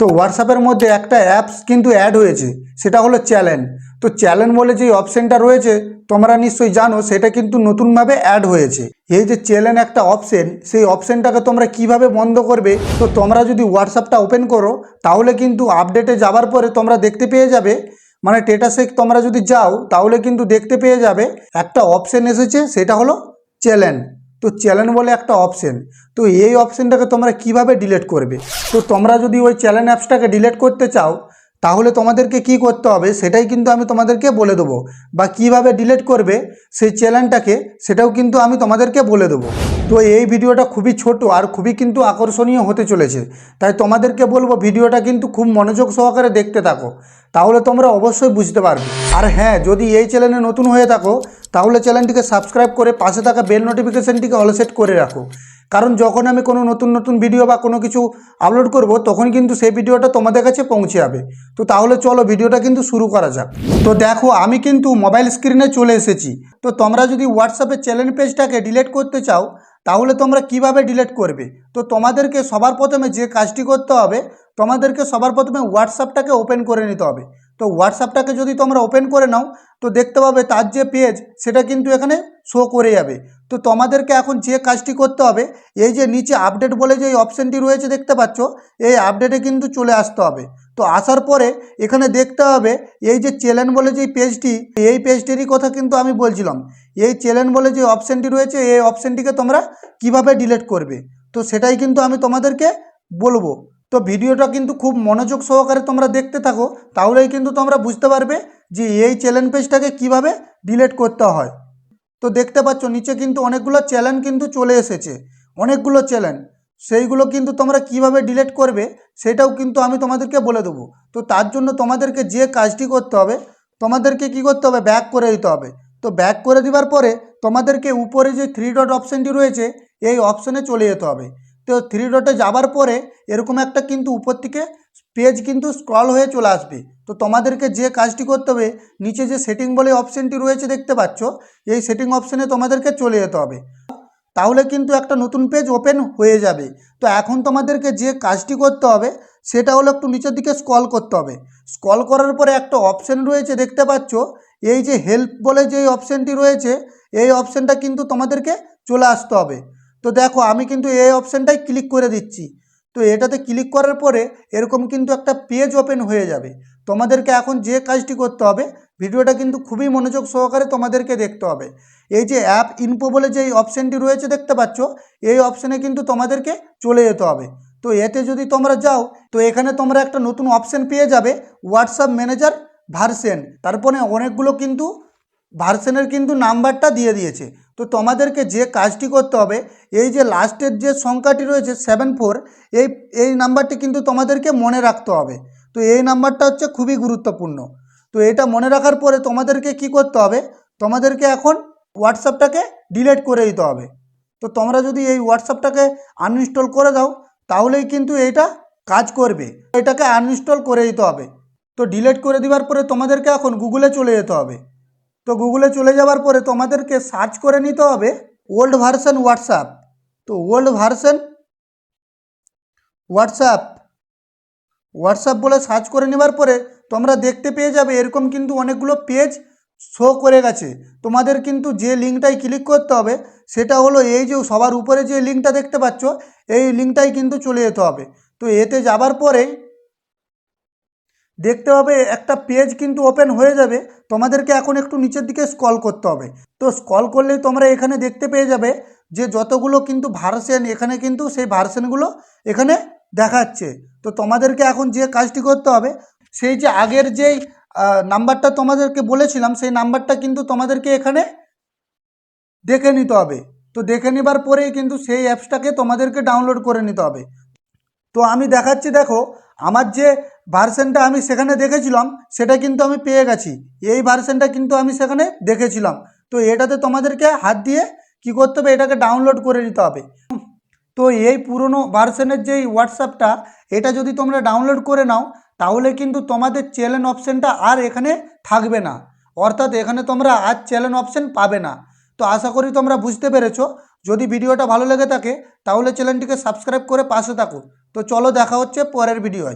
তো হোয়াটসঅ্যাপের মধ্যে একটা অ্যাপস কিন্তু অ্যাড হয়েছে, সেটা হলো চ্যালেঞ্জ তো চ্যালেঞ্জ বলে যে অপশানটা রয়েছে, তোমরা নিশ্চয়ই জানো, সেটা কিন্তু নতুনভাবে অ্যাড হয়েছে। এই যে চ্যালেঞ্জ একটা অপশন সেই অপশানটাকে তোমরা কীভাবে বন্ধ করবে, তো তোমরা যদি হোয়াটসঅ্যাপটা ওপেন করো, তাহলে কিন্তু আপডেটে যাবার পরে তোমরা দেখতে পেয়ে যাবে। মানে টেটাসে তোমরা যদি যাও, তাহলে কিন্তু দেখতে পেয়ে যাবে, একটা অপশন এসেছে, সেটা হলো চ্যালেঞ্জ তো চ্যানেল বলে একটা অপশন তো এই অপশনটাকে তোমরা কীভাবে ডিলেট করবে? তো তোমরা যদি ওই চ্যানেল অ্যাপসটাকে ডিলেট করতে চাও তাহলে তোমাদেরকে কি করতে হবে? সেটাই কিন্তু আমি তোমাদেরকে বলে দেবো। বা কীভাবে ডিলিট করবে সেই চ্যানেলটাকে সেটাও কিন্তু আমি তোমাদেরকে বলে দেবো। তো এই ভিডিওটা খুবই ছোট আর খুবই কিন্তু আকর্ষণীয় হতে চলেছে। তাই তোমাদেরকে বলব, ভিডিওটা কিন্তু খুব মনোযোগ সহকারে দেখতে থাকো। তাহলে তোমরা অবশ্যই বুঝতে পারবে। আর হ্যাঁ যদি এই চ্যানেলে নতুন হয়ে থাকো, তাহলে চ্যানেলটিকে সাবস্ক্রাইব করে পাশে থাকা বেল নোটিফিকেশানটিকে অল সেট করে রাখো। কারণ যখন আমি কোনো নতুন নতুন ভিডিও বা কোনো কিছু আপলোড করব, তখন কিন্তু সেই ভিডিওটা তোমাদের কাছে পৌঁছে যাবে। তো তাহলে চলো ভিডিওটা কিন্তু শুরু করা যাক। তো দেখো, আমি কিন্তু মোবাইল স্ক্রিনে চলে এসেছি। তো তোমরা যদি হোয়াটসঅ্যাপের চ্যানেল পেজটাকে ডিলেট করতে চাও, তাহলে তোমরা কীভাবে ডিলেট করবে? তো তোমাদেরকে সবার প্রথমে যে কাজটি করতে হবে, তোমাদেরকে সবার প্রথমে হোয়াটসঅ্যাপটাকে ওপেন করে নিতে হবে। তো হোয়াটসঅ্যাপটাকে যদি তোমরা ওপেন করে নাও, তো দেখতে পাবে তার যে পেজ সেটা কিন্তু এখানে শো করে যাবে। তো তোমাদেরকে এখন যে কাজটি করতে হবে, এই যে নিচে আপডেট বলে যে অপশানটি রয়েছে দেখতে পাচ্ছ, এই আপডেটে কিন্তু চলে আসতে হবে। তো আসার পরে এখানে দেখতে হবে, এই যে চ্যালেঞ্জ বলে যে পেজটি এই পেজটিরই কথা কিন্তু আমি বলছিলাম। এই চ্যালেঞ্জ বলে যে অপশানটি রয়েছে, এই অপশানটিকে তোমরা কীভাবে ডিলিট করবে? তো সেটাই কিন্তু আমি তোমাদেরকে বলব। তো ভিডিওটা কিন্তু খুব মনোযোগ সহকারে তোমরা দেখতে থাকো, তাহলেই কিন্তু তোমরা বুঝতে পারবে যে এই চ্যালেঞ্জ পেজটাকে কীভাবে ডিলেট করতে হয়। তো দেখতে পাচ্ছ, নিচে কিন্তু অনেকগুলো চ্যালেঞ্জ কিন্তু চলে এসেছে, অনেকগুলো চ্যালেঞ্জ সেইগুলো কিন্তু তোমরা কীভাবে ডিলেট করবে, সেটাও কিন্তু আমি তোমাদেরকে বলে দেবো। তো তার জন্য তোমাদেরকে যে কাজটি করতে হবে, তোমাদেরকে কি করতে হবে? ব্যাক করে দিতে হবে। তো ব্যাক করে দেওয়ার পরে তোমাদেরকে উপরে যে থ্রি ডট অপশানটি রয়েছে, এই অপশানে চলে যেতে হবে। তো থ্রি ডটে যাবার পরে এরকম একটা কিন্তু উপর থেকে পেজ কিন্তু স্ক্রল হয়ে চলে আসবে। তো তোমাদেরকে যে কাজটি করতে হবে, নিচে যে সেটিং বলে অপশানটি রয়েছে দেখতে পাচ্ছ, এই সেটিং অপশানে তোমাদেরকে চলে যেতে হবে। তাহলে কিন্তু একটা নতুন পেজ ওপেন হয়ে যাবে। তো এখন তোমাদেরকে যে কাজটি করতে হবে, সেটা হলো একটু নিচের দিকে স্ক্রল করতে হবে। স্ক্রল করার পরে একটা অপশান রয়েছে দেখতে পাচ্ছ, এই যে হেল্প বলে যে অপশানটি রয়েছে, এই অপশানটা কিন্তু তোমাদেরকে চলে আসতে হবে। তো দেখো, আমি কিন্তু এই অপশানটাই ক্লিক করে দিচ্ছি। তো এটাতে ক্লিক করার পরে এরকম কিন্তু একটা পেজ ওপেন হয়ে যাবে। তোমাদেরকে এখন যে কাজটি করতে হবে, ভিডিওটা কিন্তু খুবই মনোযোগ সহকারে তোমাদেরকে দেখতে হবে। এই যে অ্যাপ ইনপো বলে যে এই অপশানটি রয়েছে দেখতে পাচ্ছ, এই অপশানে কিন্তু তোমাদেরকে চলে যেতে হবে। তো এতে যদি তোমরা যাও, তো এখানে তোমরা একটা নতুন অপশান পেয়ে যাবে হোয়াটসঅ্যাপ ম্যানেজার ভার্সেন তারপরে অনেকগুলো কিন্তু ভার্সেনের কিন্তু নাম্বারটা দিয়ে দিয়েছে। তো তোমাদেরকে যে কাজটি করতে হবে, এই যে লাস্টের যে সংখ্যাটি রয়েছে সেভেন ফোর এই এই নাম্বারটি কিন্তু তোমাদেরকে মনে রাখতে হবে। তো এই নাম্বারটা হচ্ছে খুবই গুরুত্বপূর্ণ। তো এটা মনে রাখার পরে তোমাদেরকে কি করতে হবে, তোমাদেরকে এখন হোয়াটসঅ্যাপটাকে ডিলেট করে দিতে হবে। তো তোমরা যদি এই হোয়াটসঅ্যাপটাকে আনইনস্টল করে দাও, তাহলেই কিন্তু এইটা কাজ করবে। এটাকে আনইনস্টল করে দিতে হবে। তো ডিলেট করে দেওয়ার পরে তোমাদেরকে এখন গুগলে চলে যেতে হবে। তো গুগলে চলে যাওয়ার পরে তোমাদেরকে সার্চ করে নিতে হবে ওল্ড ভার্সন হোয়াটসঅ্যাপ তো ওল্ড ভার্সন হোয়াটসঅ্যাপ হোয়াটসঅ্যাপ বলে সার্চ করে নেবার পরে তোমরা দেখতে পেয়ে যাবে এরকম কিন্তু অনেকগুলো পেজ শো করে গেছে। তোমাদের কিন্তু যে লিঙ্কটাই ক্লিক করতে হবে সেটা হলো এই যে সবার উপরে যে লিঙ্কটা দেখতে পাচ্ছ, এই লিঙ্কটাই কিন্তু চলে যেতে হবে। তো এতে যাবার পরেই দেখতে হবে, একটা পেজ কিন্তু ওপেন হয়ে যাবে। তোমাদেরকে এখন একটু নিচের দিকে স্কল করতে হবে। তো স্কল করলেই তোমরা এখানে দেখতে পেয়ে যাবে যে যতগুলো কিন্তু ভার্সেন এখানে কিন্তু সেই ভার্সেনগুলো এখানে দেখাচ্ছে। তো তোমাদেরকে এখন যে কাজটি করতে হবে, সেই যে আগের যেই নাম্বারটা তোমাদেরকে বলেছিলাম, সেই নাম্বারটা কিন্তু তোমাদেরকে এখানে দেখে নিতে হবে। তো দেখে নেবার পরেই কিন্তু সেই অ্যাপসটাকে তোমাদেরকে ডাউনলোড করে নিতে হবে। তো আমি দেখাচ্ছি, দেখো, আমার যে ভার্সেনটা আমি সেখানে দেখেছিলাম, সেটা কিন্তু আমি পেয়ে গেছি। এই ভার্সেনটা কিন্তু আমি সেখানে দেখেছিলাম। তো এটাতে তোমাদেরকে হাত দিয়ে কি করতে হবে, এটাকে ডাউনলোড করে নিতে হবে। তো এই পুরনো ভার্সনের যেই হোয়াটসঅ্যাপটা এটা যদি তোমরা ডাউনলোড করে নাও, তাহলে কিন্তু তোমাদের চ্যানেল অপশানটা আর এখানে থাকবে না। অর্থাৎ এখানে তোমরা আর চ্যানেল অপশান পাবে না। তো আশা করি তোমরা বুঝতে পেরেছ। যদি ভিডিওটা ভালো লেগে থাকে, তাহলে চ্যানেলটিকে সাবস্ক্রাইব করে পাশে থাকো। তো চলো দেখা হচ্ছে পরের ভিডিওয়